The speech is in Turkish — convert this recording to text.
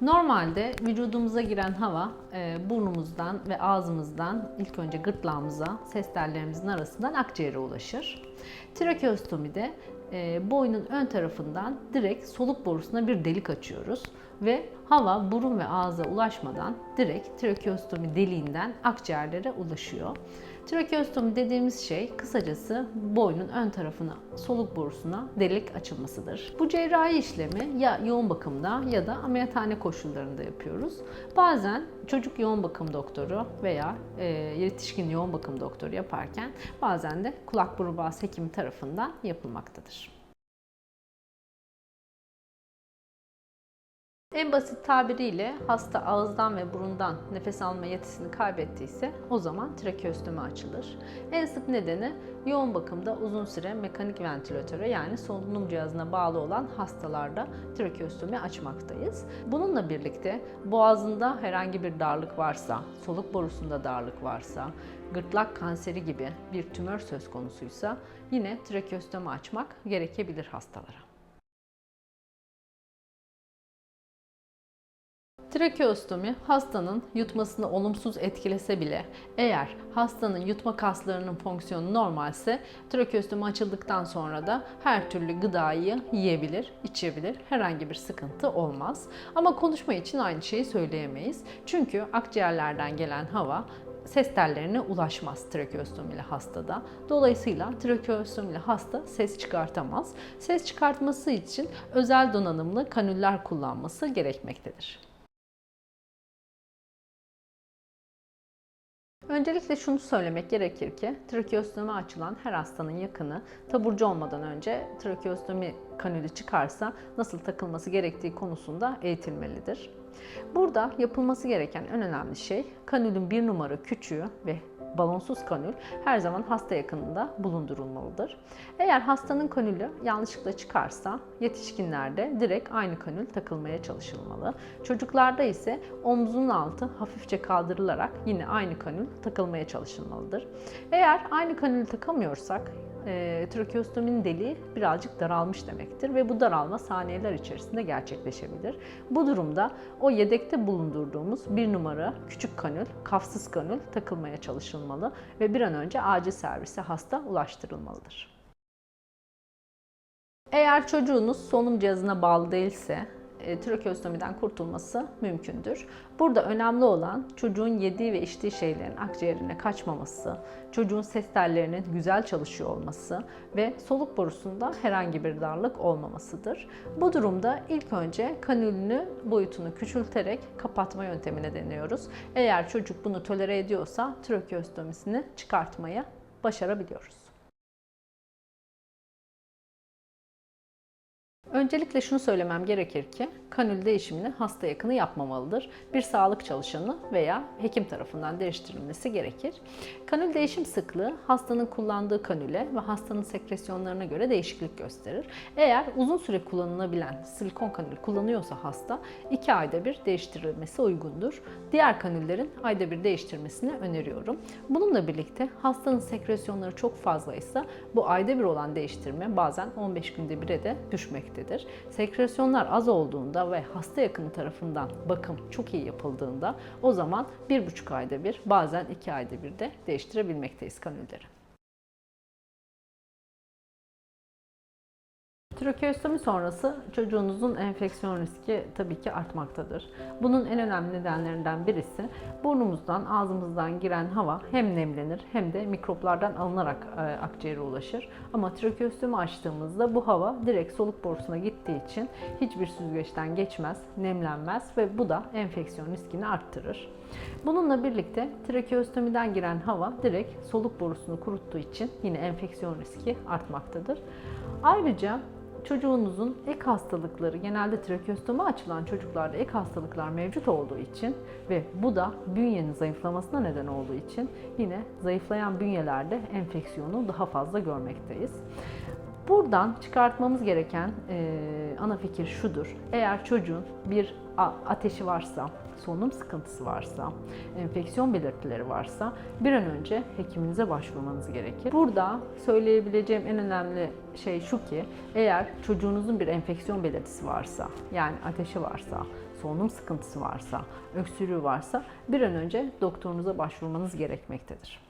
Normalde vücudumuza giren hava e, burnumuzdan ve ağzımızdan ilk önce gırtlağımıza, ses tellerimizin arasından akciğere ulaşır. Trakeostomide e, boynun ön tarafından direkt soluk borusuna bir delik açıyoruz ve hava burun ve ağza ulaşmadan direkt trakeostomi deliğinden akciğerlere ulaşıyor. Trakeostomi dediğimiz şey kısacası boynun ön tarafına soluk borusuna delik açılmasıdır. Bu cerrahi işlemi ya yoğun bakımda ya da ameliyathane koşullarında yapıyoruz. Bazen çocuk yoğun bakım doktoru veya e, yetişkin yoğun bakım doktoru yaparken bazen de kulak burun boğaz hekimi tarafından yapılmaktadır. En basit tabiriyle hasta ağızdan ve burundan nefes alma yetisini kaybettiyse o zaman trakeostomi açılır. En sık nedeni yoğun bakımda uzun süre mekanik ventilatöre yani solunum cihazına bağlı olan hastalarda trakeostomi açmaktayız. Bununla birlikte boğazında herhangi bir darlık varsa, soluk borusunda darlık varsa, gırtlak kanseri gibi bir tümör söz konusuysa yine trakeostomi açmak gerekebilir hastalara. Trakeostomi hastanın yutmasını olumsuz etkilese bile eğer hastanın yutma kaslarının fonksiyonu normalse trakeostomi açıldıktan sonra da her türlü gıdayı yiyebilir, içebilir. Herhangi bir sıkıntı olmaz. Ama konuşma için aynı şeyi söyleyemeyiz. Çünkü akciğerlerden gelen hava ses tellerine ulaşmaz trakeostomi ile hastada. Dolayısıyla trakeostomi ile hasta ses çıkartamaz. Ses çıkartması için özel donanımlı kanüller kullanması gerekmektedir. Öncelikle şunu söylemek gerekir ki trakeostomi açılan her hastanın yakını taburcu olmadan önce trakeostomi kanülü çıkarsa nasıl takılması gerektiği konusunda eğitilmelidir. Burada yapılması gereken en önemli şey kanülün bir numara küçüğü ve balonsuz kanül her zaman hasta yakınında bulundurulmalıdır. Eğer hastanın kanülü yanlışlıkla çıkarsa yetişkinlerde direkt aynı kanül takılmaya çalışılmalı. Çocuklarda ise omzunun altı hafifçe kaldırılarak yine aynı kanül takılmaya çalışılmalıdır. Eğer aynı kanülü takamıyorsak e, trakeostominin deliği birazcık daralmış demektir ve bu daralma saniyeler içerisinde gerçekleşebilir. Bu durumda o yedekte bulundurduğumuz bir numara küçük kanül, kafsız kanül takılmaya çalışılmalı ve bir an önce acil servise hasta ulaştırılmalıdır. Eğer çocuğunuz solunum cihazına bağlı değilse trakeostomiden kurtulması mümkündür. Burada önemli olan çocuğun yediği ve içtiği şeylerin akciğerine kaçmaması, çocuğun ses tellerinin güzel çalışıyor olması ve soluk borusunda herhangi bir darlık olmamasıdır. Bu durumda ilk önce kanülünü boyutunu küçülterek kapatma yöntemine deniyoruz. Eğer çocuk bunu tolere ediyorsa trakeostomisini çıkartmayı başarabiliyoruz. Öncelikle şunu söylemem gerekir ki kanül değişimini hasta yakını yapmamalıdır. Bir sağlık çalışanı veya hekim tarafından değiştirilmesi gerekir. Kanül değişim sıklığı hastanın kullandığı kanüle ve hastanın sekresyonlarına göre değişiklik gösterir. Eğer uzun süre kullanılabilen silikon kanül kullanıyorsa hasta 2 ayda bir değiştirilmesi uygundur. Diğer kanüllerin ayda bir değiştirmesini öneriyorum. Bununla birlikte hastanın sekresyonları çok fazlaysa bu ayda bir olan değiştirme bazen 15 günde bire de düşmektedir. Sekresyonlar az olduğunda ve hasta yakını tarafından bakım çok iyi yapıldığında o zaman 1,5 ayda bir bazen 2 ayda bir de değiştirebilmekteyiz kanülleri. Trakeostomi sonrası çocuğunuzun enfeksiyon riski tabii ki artmaktadır. Bunun en önemli nedenlerinden birisi burnumuzdan, ağzımızdan giren hava hem nemlenir hem de mikroplardan alınarak e, akciğere ulaşır. Ama trakeostomi açtığımızda bu hava direkt soluk borusuna gittiği için hiçbir süzgeçten geçmez, nemlenmez ve bu da enfeksiyon riskini arttırır. Bununla birlikte trakeostomiden giren hava direkt soluk borusunu kuruttuğu için yine enfeksiyon riski artmaktadır. Ayrıca çocuğunuzun ek hastalıkları, genelde trakeostomi açılan çocuklarda ek hastalıklar mevcut olduğu için ve bu da bünyenin zayıflamasına neden olduğu için yine zayıflayan bünyelerde enfeksiyonu daha fazla görmekteyiz. Buradan çıkartmamız gereken e, ana fikir şudur. Eğer çocuğun bir ateşi varsa, solunum sıkıntısı varsa, enfeksiyon belirtileri varsa bir an önce hekiminize başvurmanız gerekir. Burada söyleyebileceğim en önemli şey şu ki eğer çocuğunuzun bir enfeksiyon belirtisi varsa, yani ateşi varsa, solunum sıkıntısı varsa, öksürüğü varsa bir an önce doktorunuza başvurmanız gerekmektedir.